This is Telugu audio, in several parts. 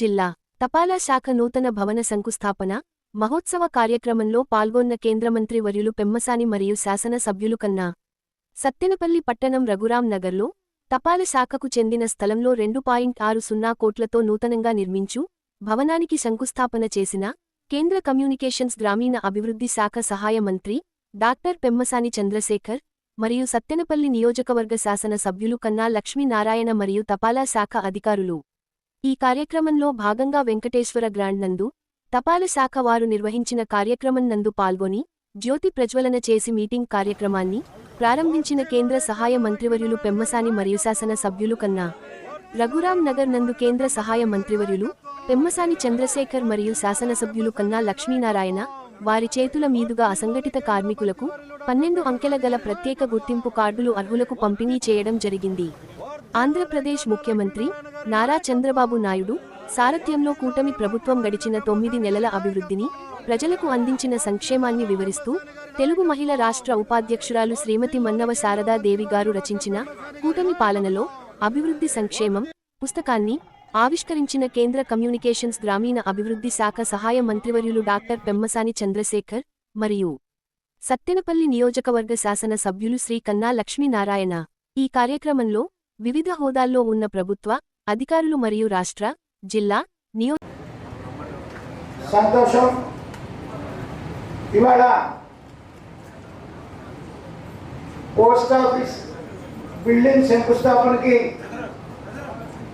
జిల్లా తపాలా శాఖ నూతన భవన శంకుస్థాపన మహోత్సవ కార్యక్రమంలో పాల్గొన్న కేంద్ర మంత్రి వర్యులు పెమ్మసాని మరియు శాసన సభ్యులు కన్నా. సత్తెనపల్లి పట్టణం రఘురాం నగర్లో తపాలా శాఖకు చెందిన స్థలంలో రెండు పాయింట్ ఆరు సున్నా కోట్లతో నూతనంగా నిర్మించు భవనానికి శంకుస్థాపన చేసిన కేంద్ర కమ్యూనికేషన్స్ గ్రామీణ అభివృద్ధి శాఖ సహాయ మంత్రి డాక్టర్ పెమ్మసాని చంద్రశేఖర్ మరియు సత్తెనపల్లి నియోజకవర్గ శాసన సభ్యులు కన్నా లక్ష్మీనారాయణ మరియు తపాలా శాఖ అధికారులు. ఈ కార్యక్రమంలో భాగంగా వెంకటేశ్వర గ్రాండ్ నందు తపాలు శాఖ వారు నిర్వహించిన కార్యక్రమం నందు పాల్గొని జ్యోతి ప్రజ్వలన చేసి మీటింగ్ కార్యక్రమాన్ని ప్రారంభించిన కేంద్ర సహాయ మంత్రివర్యులు పెమ్మసాని మరియు శాసన సభ్యులు కన్నా రఘురాం నగర్ నందు కేంద్ర సహాయ మంత్రివర్యులు పెమ్మసాని చంద్రశేఖర్ మరియు శాసనసభ్యులు కన్నా లక్ష్మీనారాయణ వారి చేతుల మీదుగా అసంఘటిత కార్మికులకు పన్నెండు అంకెల గల ప్రత్యేక గుర్తింపు కార్డులు అర్హులకు పంపిణీ చేయడం జరిగింది. ఆంధ్రప్రదేశ్ ముఖ్యమంత్రి నారా చంద్రబాబు నాయుడు సారథ్యంలో కూటమి ప్రభుత్వం గడిచిన తొమ్మిది నెలల అభివృద్ధిని ప్రజలకు అందించిన సంక్షేమాన్ని వివరిస్తూ తెలుగు మహిళ రాష్ట్ర ఉపాధ్యక్షురాలు శ్రీమతి మన్నవ శారదాదేవి గారు రచించిన కూటమి పాలనలో అభివృద్ధి సంక్షేమం పుస్తకాన్ని ఆవిష్కరించిన కేంద్ర కమ్యూనికేషన్స్ గ్రామీణ అభివృద్ధి శాఖ సహాయ మంత్రివర్యులు డాక్టర్ పెమ్మసాని చంద్రశేఖర్ మరియు సత్తెనపల్లి నియోజకవర్గ శాసన సభ్యులు శ్రీ కన్నా లక్ష్మీనారాయణ. ఈ కార్యక్రమంలో వివిధ హోదాల్లో ఉన్న ప్రభుత్వ అధికారులు మరియు రాష్ట్ర జిల్లా నియో సంతోషం. ఇవాళ పోస్ట్ ఆఫీస్ బిల్డింగ్ శంకుస్థాపనకి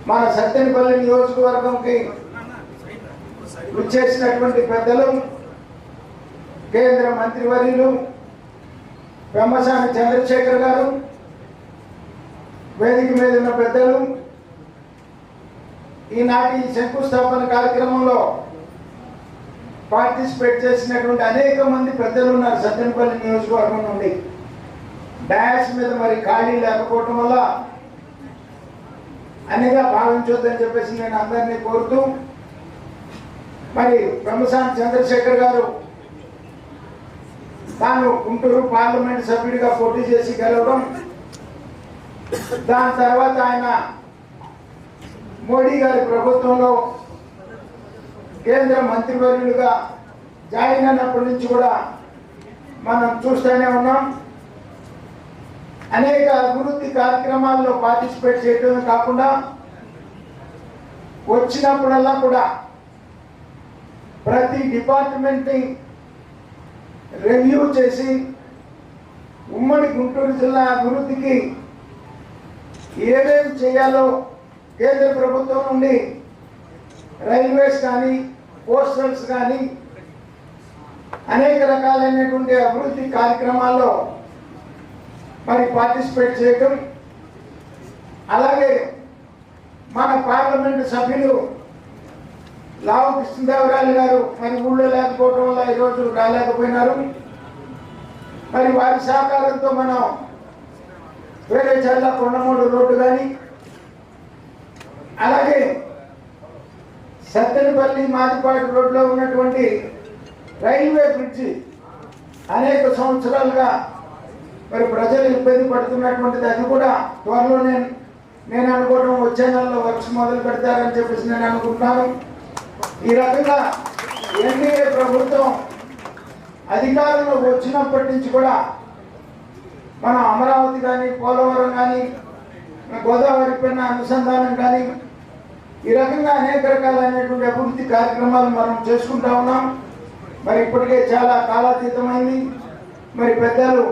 మన సత్యనపల్లి నియోజకవర్గంకి విచ్చేసినటువంటి పెద్దలు కేంద్ర మంత్రివర్యులు బ్రహ్మసాని చంద్రశేఖర్ గారు వేదిక మీద ఉన్న పెద్దలు ఈనాటి శంకుస్థాపన కార్యక్రమంలో పార్టిసిపేట్ చేసినటువంటి అనేక మంది పెద్దలు ఉన్నారు సత్తెనపల్లి నియోజకవర్గం నుండి. డాష్ మీద మరి ఖాళీ లేకపోవటం వల్ల అన్నిగా భావించొద్దని చెప్పేసి నేను అందరినీ కోరుతూ మరి బ్రహ్మశాంతి చంద్రశేఖర్ గారు తాను గుంటూరు పార్లమెంట్ సభ్యుడిగా పోటీ చేసి గెలవడం దాని తర్వాత ఆయన మోడీ గారి ప్రభుత్వంలో కేంద్ర మంత్రివర్యులుగా జాయిన్ అయినప్పటి నుంచి కూడా మనం చూస్తూనే ఉన్నాం. అనేక అభివృద్ధి కార్యక్రమాల్లో పార్టిసిపేట్ చేయడమే కాకుండా వచ్చినప్పుడల్లా కూడా ప్రతి డిపార్ట్మెంట్ని రివ్యూ చేసి ఉమ్మడి గుంటూరు జిల్లా అభివృద్ధికి ఏమేమి చేయాలో కేంద్ర ప్రభుత్వం నుండి రైల్వేస్ కానీ పోస్టల్స్ కానీ అనేక రకాలైనటువంటి అభివృద్ధి కార్యక్రమాల్లో మరి పార్టిసిపేట్ చేయటం అలాగే మన పార్లమెంటు సభ్యులు లావు కృష్ణదేవరాయలు గారు మరి ఊళ్ళో లేకపోవడం వల్ల ఈరోజు రాలేకపోయినారు. మరి వారి సహకారంతో మనం వేరే చల్ల కొండమూడు రోడ్డు కానీ అలాగే సత్తెనపల్లి మాదిపాటి రోడ్లో ఉన్నటువంటి రైల్వే బ్రిడ్జి అనేక సంవత్సరాలుగా మరి ప్రజలు ఇబ్బంది పడుతున్నటువంటిది అది కూడా త్వరలో నేను నేను అనుకోవడం వచ్చే నెలలో వర్క్స్ మొదలు పెడతారని చెప్పేసి నేను అనుకుంటున్నాను. ఈ రకంగా ఎన్డీఏ ప్రభుత్వం అధికారంలోకి వచ్చినప్పటి నుంచి కూడా మనం అమరావతి కానీ పోలవరం కానీ గోదావరి పైన అనుసంధానం కానీ ఈ రకంగా అనేక రకాలైనటువంటి అభివృద్ధి కార్యక్రమాలు మనం చేసుకుంటా ఉన్నాం. మరి ఇప్పటికే చాలా కాలాతీతమైంది. మరి పెద్దలు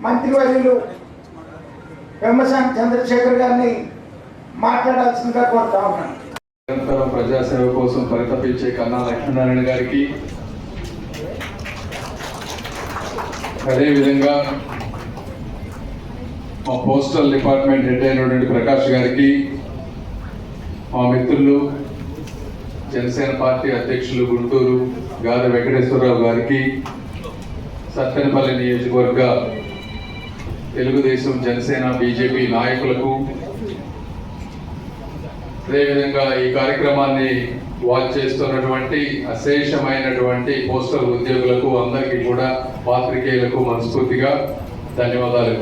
మంత్రివర్యులు పెమ్మసాని చంద్రశేఖర్ గారిని మాట్లాడాల్సిందిగా కోరుతా ఉన్నాను నిరంతరం ప్రజాసేవ కోసం పరితపించే కన్నా లక్ష్మీనారాయణ గారికి అదేవిధంగా మా పోస్టల్ డిపార్ట్మెంట్ హెడ్ అయినటువంటి ప్రకాష్ గారికి మా మిత్రులు జనసేన పార్టీ అధ్యక్షులు గుంటూరు గాలి వెంకటేశ్వరరావు గారికి సత్తెనపల్లి నియోజకవర్గ తెలుగుదేశం జనసేన బీజేపీ నాయకులకు అదేవిధంగా ఈ కార్యక్రమాన్ని వాచ్ చేస్తున్నటువంటి అశేషమైనటువంటి పోస్టల్ ఉద్యోగులకు అందరికీ కూడా పాత్రికేయులకు మనస్ఫూర్తిగా ధన్యవాదాలు.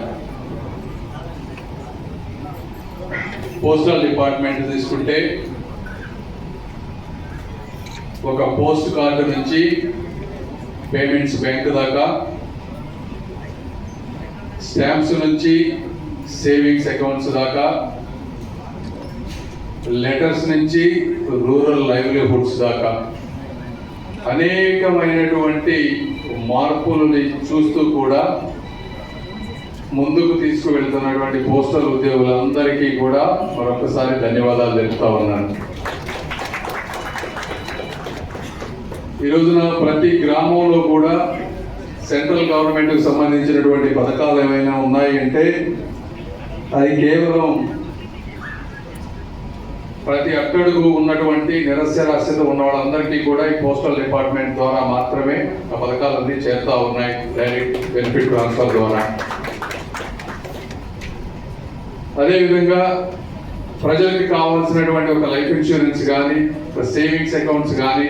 పోస్టల్ డిపార్ట్మెంట్ తీసుకుంటే ఒక పోస్ట్ కార్డు నుంచి పేమెంట్స్ బ్యాంక్ దాకా స్టాంప్స్ నుంచి సేవింగ్స్ అకౌంట్స్ దాకా లెటర్స్ నుంచి రూరల్ లైవ్లీహుడ్స్ దాకా అనేకమైనటువంటి మార్పులని చూస్తూ కూడా ముందుకు తీసుకువెళ్తున్నటువంటి పోస్టల్ ఉద్యోగులందరికీ కూడా మరొకసారి ధన్యవాదాలు తెలుపుతా ఉన్నాను. ఈ రోజున ప్రతి గ్రామంలో కూడా సెంట్రల్ గవర్నమెంట్కి సంబంధించినటువంటి పథకాలు ఏమైనా ఉన్నాయి అంటే అది కేవలం ప్రతి అట్టడుగు ఉన్నటువంటి నిరస్యరాస్యత ఉన్న వాళ్ళందరికీ కూడా ఈ పోస్టల్ డిపార్ట్మెంట్ ద్వారా మాత్రమే ఆ పథకాలన్నీ చేరుతా ఉన్నాయి. డైరెక్ట్ బెనిఫిట్ ట్రాన్స్ఫర్ ద్వారా. అదేవిధంగా ప్రజలకి కావాల్సినటువంటి ఒక లైఫ్ ఇన్సూరెన్స్ కానీ ఒక సేవింగ్స్ అకౌంట్స్ కానీ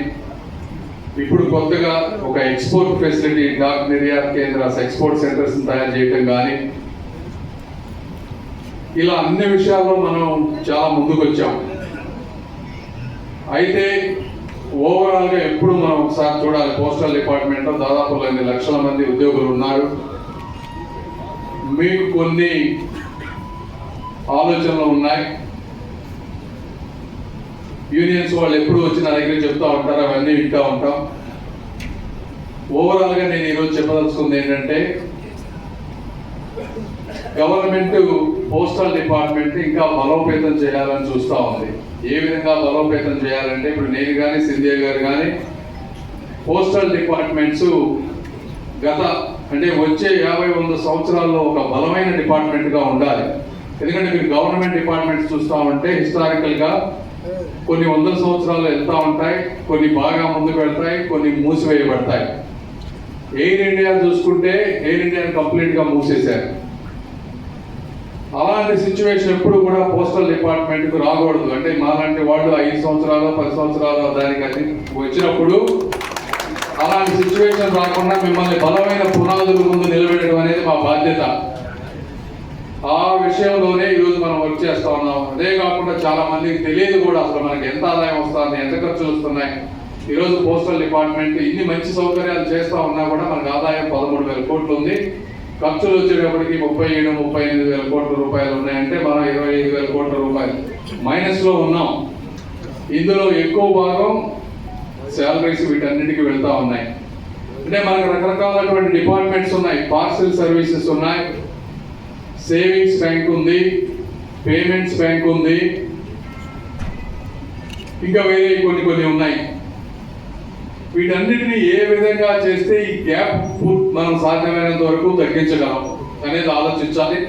ఇప్పుడు కొత్తగా ఒక ఎక్స్పోర్ట్ ఫెసిలిటీ డాక్ ఏరియా కేంద్ర ఎక్స్పోర్ట్ సెంటర్స్ తయారు చేయటం కానీ ఇలా అన్ని విషయాల్లో మనం చాలా ముందుకు వచ్చాం అయితే ఓవరాల్గా ఎప్పుడు మనం ఒకసారి చూడాలి. పోస్టల్ డిపార్ట్మెంట్లో దాదాపు ఎనిమిది లక్షల మంది ఉద్యోగులు ఉన్నారు. మీకు కొన్ని ఆలోచనలు ఉన్నాయి. యూనియన్స్ వాళ్ళు ఎప్పుడు వచ్చి నా దగ్గర చెప్తూ ఉంటారు అవన్నీ వింటూ ఉంటాం. ఓవరాల్గా నేను ఈరోజు చెప్పదలుచుకుంది ఏంటంటే గవర్నమెంట్ పోస్టల్ డిపార్ట్మెంట్ ఇంకా బలోపేతం చేయాలని చూస్తూ ఉంది. ఏ విధంగా బలోపేతం చేయాలంటే ఇప్పుడు నేను కానీ సింధియా గారు కానీ పోస్టల్ డిపార్ట్మెంట్స్ గత అంటే వచ్చే యాభై వంద సంవత్సరాల్లో ఒక బలమైన డిపార్ట్మెంట్గా ఉండాలి. ఎందుకంటే మీరు గవర్నమెంట్ డిపార్ట్మెంట్స్ చూస్తామంటే ఉంటే కొన్ని వందల సంవత్సరాలు వెళ్తా ఉంటాయి కొన్ని బాగా ముందుకు వెళ్తాయి కొన్ని మూసివేయబడతాయి. ఎయిర్ ఇండియా చూసుకుంటే ఎయిర్ ఇండియాని కంప్లీట్గా మూసేశారు. అలాంటి సిచ్యువేషన్ ఎప్పుడు కూడా పోస్టల్ డిపార్ట్మెంట్కు రాకూడదు. అంటే మాలాంటి వాళ్ళు ఐదు సంవత్సరాలు పది సంవత్సరాలు దానికి అది వచ్చినప్పుడు అలాంటి సిచ్యువేషన్ రాకుండా మిమ్మల్ని బలమైన పునాదుల ముందు నిలబెట్టడం అనేది మా బాధ్యత. ఆ విషయంలోనే ఈరోజు మనం వర్క్ చేస్తా ఉన్నాం. అదే కాకుండా చాలా మందికి తెలియదు కూడా అసలు మనకి ఎంత ఆదాయం వస్తుంది ఎంత ఖర్చులు వస్తున్నాయి. ఈరోజు పోస్టల్ డిపార్ట్మెంట్ ఇన్ని మంచి సౌకర్యాలు చేస్తా ఉన్నా కూడా మనకు ఆదాయం పదమూడు వేల కోట్లు ఉంది. ఖర్చులు వచ్చేటప్పటికి ముప్పై ఏడు ముప్పై ఎనిమిది వేల కోట్ల రూపాయలు ఉన్నాయంటే మనం ఇరవై ఐదు వేల కోట్ల రూపాయలు మైనస్లో ఉన్నాం. ఇందులో ఎక్కువ భాగం శాలరీస్ వీటన్నిటికీ వెళ్తూ ఉన్నాయి. అంటే మనకు రకరకాలైనటువంటి డిపార్ట్మెంట్స్ ఉన్నాయి. పార్సల్ సర్వీసెస్ ఉన్నాయి. సేవింగ్స్ బ్యాంక్ ఉంది. పేమెంట్స్ బ్యాంక్ ఉంది. ఇంకా వేరే కొన్ని కొన్ని ఉన్నాయి. వీటన్నిటిని ఏ విధంగా చేస్తే ఈ గ్యాప్ మనం సాధ్యమైనంత వరకు తగ్గించగలం అనేది ఆలోచించాలి.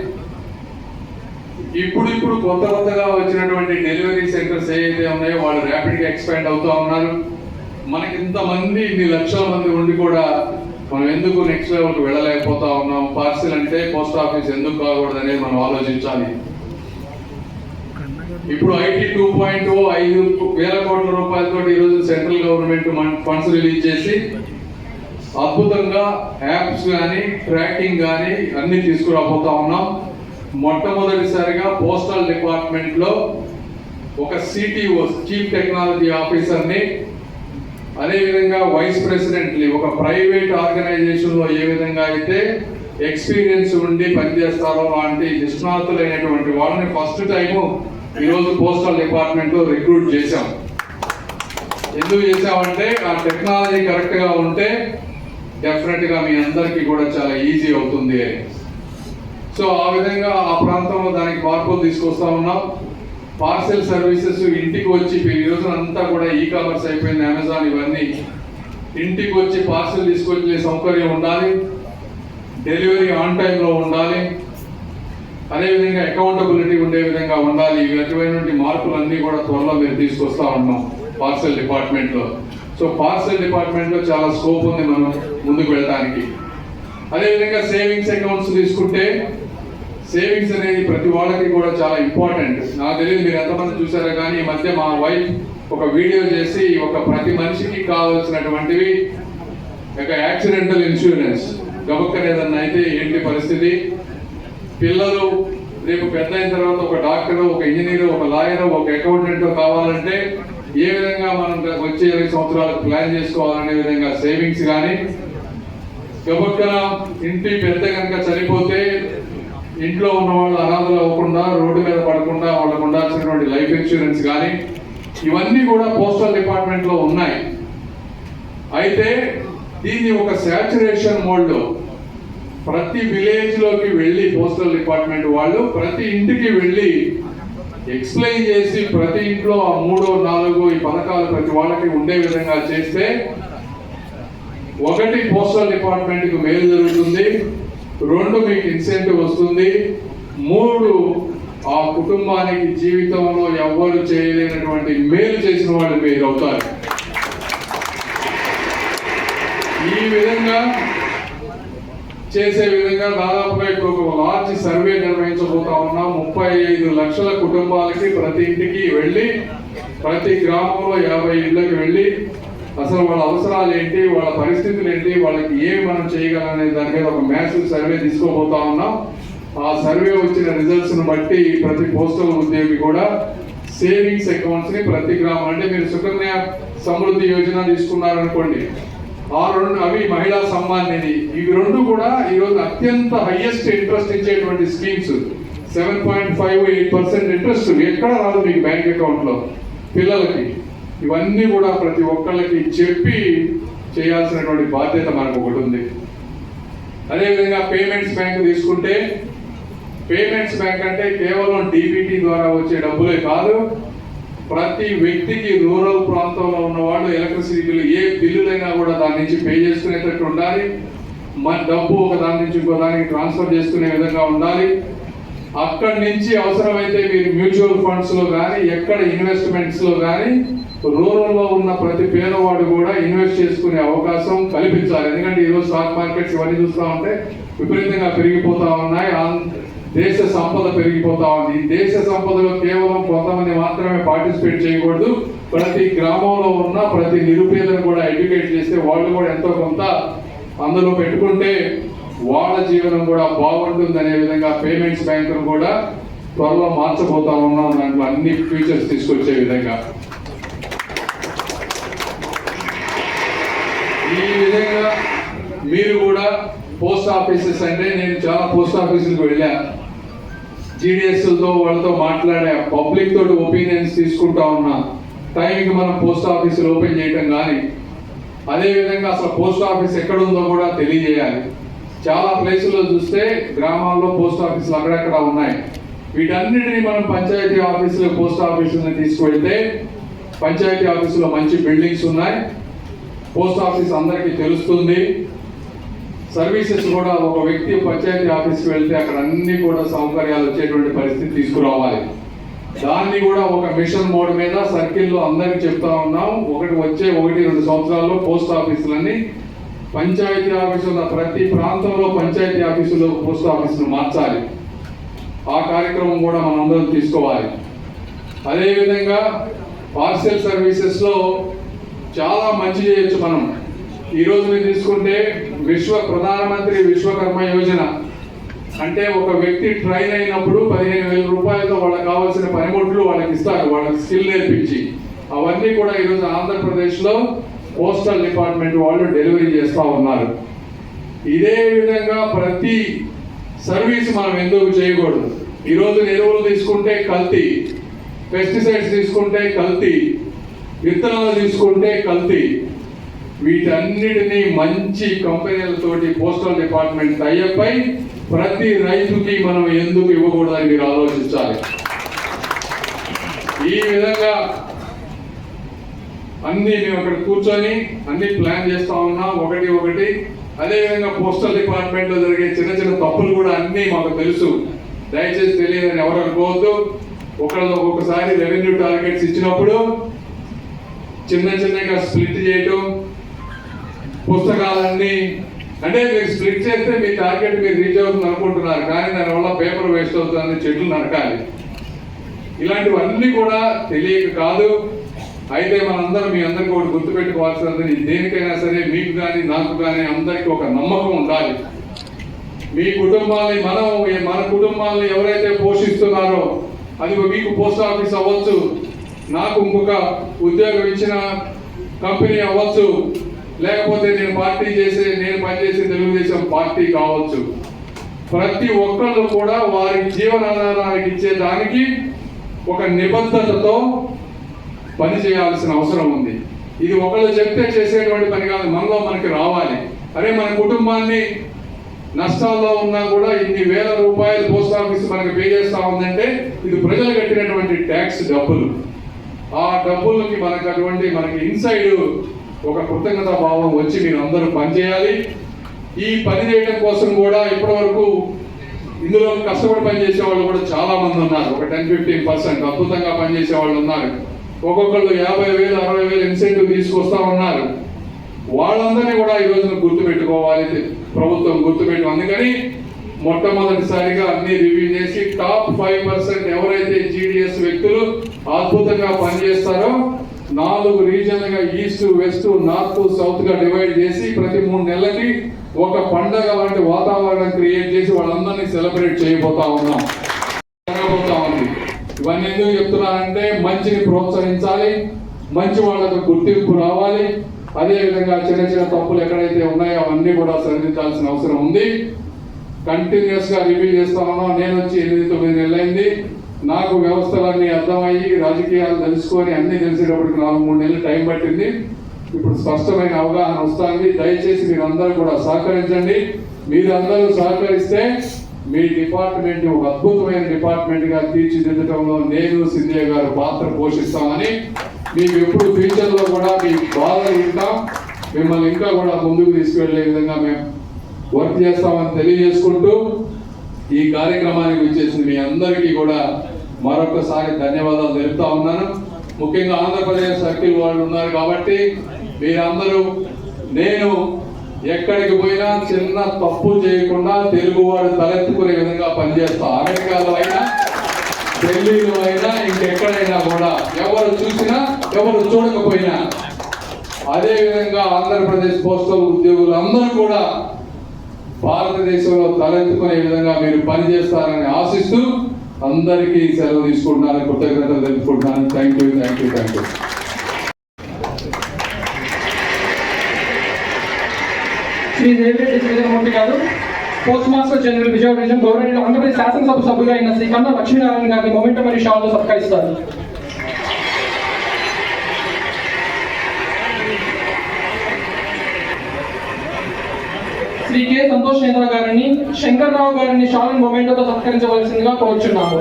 ఇప్పుడు ఇప్పుడు కొత్త కొత్తగా వచ్చినటువంటి డెలివరీ సెంటర్స్ ఏవైతే ఉన్నాయో వాళ్ళు ర్యాపిడ్గా ఎక్స్పాండ్ అవుతూ ఉన్నారు. మనకి ఇంతమంది ఇన్ని లక్షల మంది ఉండి కూడా మనం ఎందుకు నెక్స్ట్ లెవెల్కి వెళ్ళలేకపోతా ఉన్నాం? పార్సిల్ అంటే పోస్ట్ ఆఫీస్ ఎందుకు కాకూడదు అనేది మనం ఆలోచించాలి. ఇప్పుడు ఐటీ టూ పాయింట్ ఐదు వేల కోట్ల రూపాయలతో ఈరోజు సెంట్రల్ గవర్నమెంట్ ఫండ్స్ రిలీజ్ చేసి అద్భుతంగా యాప్స్ కానీ ట్రాకింగ్ కానీ అన్ని తీసుకురాబోతా ఉన్నాం. మొట్టమొదటిసారిగా పోస్టల్ డిపార్ట్మెంట్లో ఒక సిటీఓ చీఫ్ టెక్నాలజీ ఆఫీసర్ని అదేవిధంగా వైస్ ప్రెసిడెంట్ని ఒక ప్రైవేట్ ఆర్గనైజేషన్లో ఏ విధంగా అయితే ఎక్స్పీరియన్స్ ఉండి పనిచేస్తారో లాంటి నిష్ణాతులైనటువంటి వాళ్ళని ఫస్ట్ టైము ఈరోజు పోస్టల్ డిపార్ట్మెంట్ రిక్రూట్ చేశాం. ఎందుకు చేశామంటే ఆ టెక్నాలజీ కరెక్ట్గా ఉంటే డెఫినెట్గా మీ అందరికీ కూడా చాలా ఈజీ అవుతుంది అని. సో ఆ విధంగా ఆ ప్రాంతంలో దానికి మార్పులు తీసుకొస్తా ఉన్నాం. పార్సెల్ సర్వీసెస్ ఇంటికి వచ్చి ఈ రోజున అంతా కూడా ఈ కామర్స్ అయిపోయింది అమెజాన్ ఇవన్నీ. ఇంటికి వచ్చి పార్సెల్ తీసుకొచ్చే సౌకర్యం ఉండాలి. డెలివరీ ఆన్ టైంలో ఉండాలి. అదేవిధంగా అకౌంటబిలిటీ ఉండే విధంగా ఉండాలి. ఈ రకమైనటువంటి మార్పులన్నీ కూడా త్వరలో మేము తీసుకొస్తా ఉన్నాం పార్సెల్ డిపార్ట్మెంట్లో. సో పార్సెల్ డిపార్ట్మెంట్లో చాలా స్కోప్ ఉంది మనం ముందుకు వెళ్ళడానికి. అదేవిధంగా సేవింగ్స్ అకౌంట్స్ తీసుకుంటే సేవింగ్స్ అనేది ప్రతి వాళ్ళకి కూడా చాలా ఇంపార్టెంట్ నాకు తెలియదు మీరు ఎంతమంది చూసారో కానీ ఈ మధ్య మా వైఫ్ ఒక వీడియో చేసి ఒక ప్రతి మనిషికి కావాల్సినటువంటివి ఒక యాక్సిడెంటల్ ఇన్సూరెన్స్ గబక్కన ఏదన్నా అయితే ఏంటి పరిస్థితి? పిల్లలు రేపు పెద్ద అయిన తర్వాత ఒక డాక్టర్ ఒక ఇంజనీర్ ఒక లాయర్ ఒక అకౌంటెంట్ కావాలంటే ఏ విధంగా మనం వచ్చే ఇరవై సంవత్సరాలకు ప్లాన్ చేసుకోవాలనే విధంగా సేవింగ్స్ కానీ గబక్కన ఇంటి పెద్ద కనుక చనిపోతే ఇంట్లో ఉన్న వాళ్ళు అనాథలు అవ్వకుండా రోడ్డు మీద పడకుండా వాళ్ళకు ఉండాల్సినటువంటి లైఫ్ ఇన్సూరెన్స్ కానీ ఇవన్నీ కూడా పోస్టల్ డిపార్ట్మెంట్లో ఉన్నాయి. అయితే దీన్ని ఒక శాచురేషన్ మోడ్లో ప్రతి విలేజ్లోకి వెళ్ళి పోస్టల్ డిపార్ట్మెంట్ వాళ్ళు ప్రతి ఇంటికి వెళ్ళి ఎక్స్ప్లెయిన్ చేసి ప్రతి ఇంట్లో ఆ మూడో నాలుగో ఈ పథకాలు ప్రతి వాళ్ళకి ఉండే విధంగా చేస్తే ఒకటి పోస్టల్ డిపార్ట్మెంట్కి మేలు జరుగుతుంది రెండు మీకు ఇన్సెంటివ్ వస్తుంది మూడు ఆ కుటుంబానికి జీవితంలో ఎవ్వరు చేయలేనటువంటి మేలు చేసిన వాళ్ళు మీరు అవుతారు. ఈ విధంగా చేసే విధంగా దాదాపుగా ఇప్పుడు ఒక లార్జ్ సర్వే నిర్వహించబోతా ఉన్నాం. ముప్పై ఐదు లక్షల కుటుంబాలకి ప్రతి ఇంటికి వెళ్ళి ప్రతి గ్రామంలో యాభై ఇళ్ళకి వెళ్ళి అసలు వాళ్ళ అవసరాలు ఏంటి వాళ్ళ పరిస్థితులు ఏంటి వాళ్ళకి ఏమి మనం చేయగలనే దాని మీద ఒక మ్యాసివ్ సర్వే తీసుకోబోతా ఉన్నాం. ఆ సర్వే వచ్చిన రిజల్ట్స్ను బట్టి ప్రతి పోస్టల్ ఉద్యోగి కూడా సేవింగ్స్ అకౌంట్స్ని ప్రతి గ్రామం అంటే మీరు సుకన్య సమృద్ధి యోజన తీసుకున్నారనుకోండి ఆ రెండు అవి మహిళా సమ్మాన్ నిధి. ఇవి రెండు కూడా ఈరోజు అత్యంత హైయెస్ట్ ఇంట్రెస్ట్ ఇచ్చేటువంటి schemes seven point five eight percent interest ఎక్కడ రాదు మీకు బ్యాంక్ అకౌంట్లో పిల్లలకి. ఇవన్నీ కూడా ప్రతి ఒక్కళ్ళకి చెప్పి చేయాల్సినటువంటి బాధ్యత మనకు ఒకటి ఉంది. అదేవిధంగా పేమెంట్స్ బ్యాంక్ తీసుకుంటే పేమెంట్స్ బ్యాంక్ అంటే కేవలం డీబీటీ ద్వారా వచ్చే డబ్బులే కాదు. ప్రతి వ్యక్తికి రూరల్ ప్రాంతంలో ఉన్న వాళ్ళు ఎలక్ట్రిసిటీ బిల్లు ఏ బిల్లులైనా కూడా దాని నుంచి పే చేసుకునేటట్టు ఉండాలి. మన డబ్బు ఒక దాని నుంచి ఇంకో దానికి ట్రాన్స్ఫర్ చేసుకునే విధంగా ఉండాలి. అక్కడి నుంచి అవసరమైతే మీరు మ్యూచువల్ ఫండ్స్లో కానీ ఎక్కడ ఇన్వెస్ట్మెంట్స్లో కానీ రూరల్లో ఉన్న ప్రతి పేదవాడు కూడా ఇన్వెస్ట్ చేసుకునే అవకాశం కల్పించాలి. ఎందుకంటే ఈరోజు స్టాక్ మార్కెట్స్ ఇవన్నీ చూస్తూ ఉంటే విపరీతంగా పెరిగిపోతూ ఉన్నాయి. దేశ సంపద పెరిగిపోతా ఉంది. ఈ దేశ సంపదలో కేవలం కొంతమంది మాత్రమే పార్టిసిపేట్ చేయకూడదు. ప్రతి గ్రామంలో ఉన్న ప్రతి నిరుపేదను కూడా ఎడ్యుకేట్ చేస్తే వాళ్ళు కూడా ఎంతో కొంత అందులో పెట్టుకుంటే వాళ్ళ జీవనం కూడా బాగుంటుంది అనే విధంగా పేమెంట్స్ బ్యాంకును కూడా త్వరలో మార్చబోతా ఉన్నాం. దాంట్లో అన్ని ఫీచర్స్ తీసుకొచ్చే విధంగా. ఈ విధంగా మీరు కూడా పోస్ట్ ఆఫీసెస్ అంటే నేను చాలా పోస్ట్ ఆఫీసులకు వెళ్ళాను. జీడిఎస్లతో వాళ్ళతో మాట్లాడే పబ్లిక్ తోటి ఒపీనియన్స్ తీసుకుంటా ఉన్నా టైంకి మనం పోస్ట్ ఆఫీసులు ఓపెన్ చేయటం కానీ అదేవిధంగా అసలు పోస్ట్ ఆఫీస్ ఎక్కడ ఉందో కూడా తెలియజేయాలి. చాలా ప్లేసుల్లో చూస్తే గ్రామాల్లో పోస్ట్ ఆఫీసులు అక్కడక్కడ ఉన్నాయి. వీటన్నిటిని మనం పంచాయతీ ఆఫీసులు పోస్ట్ ఆఫీసులను తీసుకువెళ్తే పంచాయతీ ఆఫీసులో మంచి బిల్డింగ్స్ ఉన్నాయి. పోస్ట్ ఆఫీస్ అందరికీ తెలుస్తుంది. సర్వీసెస్ కూడా ఒక వ్యక్తి పంచాయతీ ఆఫీస్కి వెళ్తే అక్కడ అన్ని కూడా సౌకర్యాలు వచ్చేటువంటి పరిస్థితి తీసుకురావాలి. దాన్ని కూడా ఒక మిషన్ మోడ్ మీద సర్కిల్లో అందరికి చెప్తా ఉన్నాం. ఒకటి వచ్చే ఒకటి రెండు సంవత్సరాల్లో పోస్ట్ ఆఫీసులన్నీ పంచాయతీ ఆఫీసుల ప్రతి ప్రాంతంలో పంచాయతీ ఆఫీసులో పోస్ట్ ఆఫీసులు మార్చాలి. ఆ కార్యక్రమం కూడా మనం అందరం తీసుకోవాలి. అదేవిధంగా పార్సెల్ సర్వీసెస్లో చాలా మంచి చేయొచ్చు మనం. ఈరోజు మీరు తీసుకుంటే విశ్వ ప్రధానమంత్రి విశ్వకర్మ యోజన. అంటే ఒక వ్యక్తి ట్రైన్ అయినప్పుడు పదిహేను వేల రూపాయలతో వాళ్ళకి కావాల్సిన పనిముట్లు వాళ్ళకి ఇస్తారు వాళ్ళకి స్కిల్ నేర్పించి. అవన్నీ కూడా ఈరోజు ఆంధ్రప్రదేశ్లో పోస్టల్ డిపార్ట్మెంట్ వాళ్ళు డెలివరీ చేస్తూ ఉన్నారు. ఇదే విధంగా ప్రతి సర్వీస్ మనం ఎందుకు చేయకూడదు? ఈరోజు ఎరువులు తీసుకుంటే కల్తీ పెస్టిసైడ్స్ తీసుకుంటే కల్తీ విత్తనాలు తీసుకుంటే కల్తీ. వీటన్నిటినీ మంచి కంపెనీలతోటి పోస్టల్ డిపార్ట్మెంట్ అయ్యపై ప్రతి రైతుకి మనం ఎందుకు ఇవ్వకూడదని మీరు ఆలోచించాలి. ఈ విధంగా అన్ని మేము అక్కడ కూర్చొని అన్ని ప్లాన్ చేస్తా ఉన్నాం. ఒకటి ఒకటి. అదేవిధంగా పోస్టల్ డిపార్ట్మెంట్లో జరిగే చిన్న చిన్న తప్పులు కూడా అన్ని మాకు తెలుసు. దయచేసి తెలియదని ఎవరు అనుకోవద్దు. ఒకళ్ళు ఒక్కొక్కసారి రెవెన్యూ టార్గెట్స్ ఇచ్చినప్పుడు చిన్న చిన్నగా స్ప్లిట్ చేయటం దాన్ని అంటే మీరు స్ప్లిట్ చేస్తే మీ టార్గెట్ మీరు రీచ్ అవుతుంది అనుకుంటున్నారు. కానీ దానివల్ల పేపర్ వేస్ట్ అవుతుంది చెట్లు నరకాలి. ఇలాంటివన్నీ కూడా తెలియక కాదు. అయితే మనందరం మీ అందరికీ ఒకటి గుర్తుపెట్టుకోవాల్సినది దేనికైనా సరే మీకు కానీ నాకు కానీ అందరికీ ఒక నమ్మకం ఉండాలి. మీ కుటుంబాన్ని మనం మన కుటుంబాన్ని ఎవరైతే పోషిస్తున్నారో అది మీకు పోస్ట్ ఆఫీస్ అవ్వచ్చు నాకు ఇంకొక ఉద్యోగం ఇచ్చిన కంపెనీ అవ్వచ్చు లేకపోతే నేను పార్టీ చేసే నేను పనిచేసే తెలుగుదేశం పార్టీ కావచ్చు. ప్రతి ఒక్కళ్ళు కూడా వారి జీవనాధారానికి ఇచ్చేదానికి ఒక నిబద్ధతతో పని చేయాల్సిన అవసరం ఉంది. ఇది ఒకళ్ళు చెప్తే చేసేటువంటి పని కాదు మనలో మనకి రావాలి. అరే మన కుటుంబాన్ని నష్టాల్లో ఉన్నా కూడా ఇన్ని వేల రూపాయలు పోస్ట్ ఆఫీస్ మనకి పే చేస్తా ఉందంటే ఇది ప్రజలు కట్టినటువంటి ట్యాక్స్ డబ్బులు. ఆ డబ్బులకి మనకు అటువంటి మనకి ఇన్సైడ్ ఒక కృతజ్ఞత భావం వచ్చి మీరు అందరూ పనిచేయాలి. ఈ పని చేయడం కోసం కూడా ఇప్పటి వరకు ఇందులో కష్టపడి పనిచేసే వాళ్ళు కూడా చాలా మంది ఉన్నారు. ఒక టెన్ ఫిఫ్టీన్ పర్సెంట్ అద్భుతంగా పనిచేసే వాళ్ళు ఉన్నారు. ఒక్కొక్కళ్ళు యాభై వేలు అరవై వేలు ఇన్సెంటివ్ తీసుకొస్తా ఉన్నారు. వాళ్ళందరినీ కూడా ఈ రోజున గుర్తుపెట్టుకోవాలి. ప్రభుత్వం గుర్తుపెట్టు అందుకని మొట్టమొదటిసారిగా అన్ని రివ్యూ చేసి టాప్ ఫైవ్ పర్సెంట్ ఎవరైతే జీడిఎస్ వ్యక్తులు అద్భుతంగా పనిచేస్తారో నాలుగు రీజన్లుగా ఈస్ట్ వెస్ట్ నార్త్ సౌత్గా డివైడ్ చేసి ప్రతి మూడు నెలలకి ఒక పండగ లాంటి వాతావరణం క్రియేట్ చేసి వాళ్ళందరినీ సెలబ్రేట్ చేయబోతా ఉన్నాం. జరగబోతా ఉంది. ఇవన్నీ ఎందుకు చెప్తున్నానంటే మంచిని ప్రోత్సహించాలి మంచి వాళ్ళకు గుర్తింపు రావాలి. అదేవిధంగా చిన్న చిన్న తప్పులు ఎక్కడైతే ఉన్నాయో అవన్నీ కూడా సరిదిద్దాల్సిన అవసరం ఉంది. కంటిన్యూస్గా రివ్యూ చేస్తా ఉన్నాం. నేను వచ్చి ఎనిమిది తొమ్మిది నెలలైంది. నాకు వ్యవస్థలన్నీ అర్థమయ్యి రాజకీయాలు తెలుసుకొని అన్ని తెలిసేటప్పటికి నాలుగు మూడు నెలలు టైం పట్టింది. ఇప్పుడు స్పష్టమైన అవగాహన వస్తుంది. దయచేసి మీరందరూ కూడా సహకరించండి. మీరందరూ సహకరిస్తే మీ డిపార్ట్మెంట్ ఒక అద్భుతమైన డిపార్ట్మెంట్గా తీర్చిదిద్దడంలో నేను సింధయ్య గారు పాత్ర పోషిస్తామని మీకు ఎప్పుడు ఫ్యూచర్లో కూడా మీ బాధలు వింటాం. మిమ్మల్ని ఇంకా కూడా ముందుకు తీసుకెళ్ళే విధంగా మేము వర్క్ చేస్తామని తెలియజేసుకుంటూ ఈ కార్యక్రమానికి వచ్చేసింది మీ అందరికీ కూడా మరొకసారి ధన్యవాదాలు తెలుపుతా ఉన్నాను. ముఖ్యంగా ఆంధ్రప్రదేశ్ సర్కిల్ వాళ్ళు ఉన్నారు కాబట్టి మీరందరూ నేను ఎక్కడికి పోయినా చిన్న తప్పు చేయకుండా తెలుగువాడు తలెత్తుకునే విధంగా పనిచేస్తా. అమెరికాలో అయినా ఢిల్లీలో అయినా ఇంకెక్కడైనా కూడా ఎవరు చూసినా ఎవరు చూడకపోయినా అదే విధంగా ఆంధ్రప్రదేశ్ పోస్టల్ ఉద్యోగులు అందరూ కూడా భారతదేశంలో తలెత్తుకునే విధంగా మీరు పనిచేస్తారని ఆశిస్తూ అందరికీ సెలవు తీసుకుంటున్నాను కృతజ్ఞతలు తెలుపుకుంటున్నాను. Thank you thank you thank you Shri Devireddy Sridharamurthy garu post master general Vijayawada government గౌరవ ఆంధ్రప్రదేశ్ శాసనసభ సభ్యులు అయిన శ్రీ కన్నా లక్ష్మీనారాయణ గారిని మొమెంటమరీ మరియు షాల్లో సత్కరిస్తారు. శ్రీ కె సంతోష్ నేత్ర గారిని శంకర్రావు గారిని షాల్ మొమెంటోతో సత్కరించవలసిందిగా కోరుచున్నాము.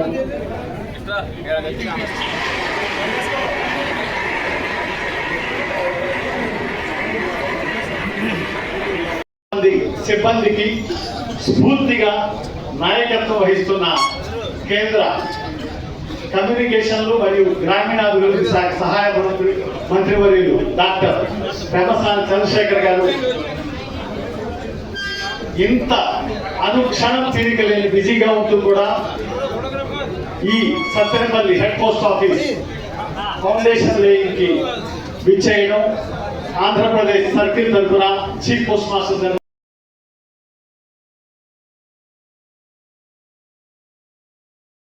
సిబ్బందికి స్ఫూర్తిగా నాయకత్వం వహిస్తున్న కేంద్ర కమ్యూనికేషన్లు మరియు గ్రామీణాభివృద్ధి శాఖ సహాయ మంత్రి మంత్రివర్యులు డాక్టర్ పెమసాని చంద్రశేఖర్ గారు ఇంత అనుక్షణం తీరిక లేని బిజీగా ఉంటూ కూడా ఈ Sattenapalli head post office foundation లేయింగ్కి విచ్చేయడం ఆంధ్రప్రదేశ్ సర్కిల్ తరఫున చీఫ్ పోస్ట్ మాస్టర్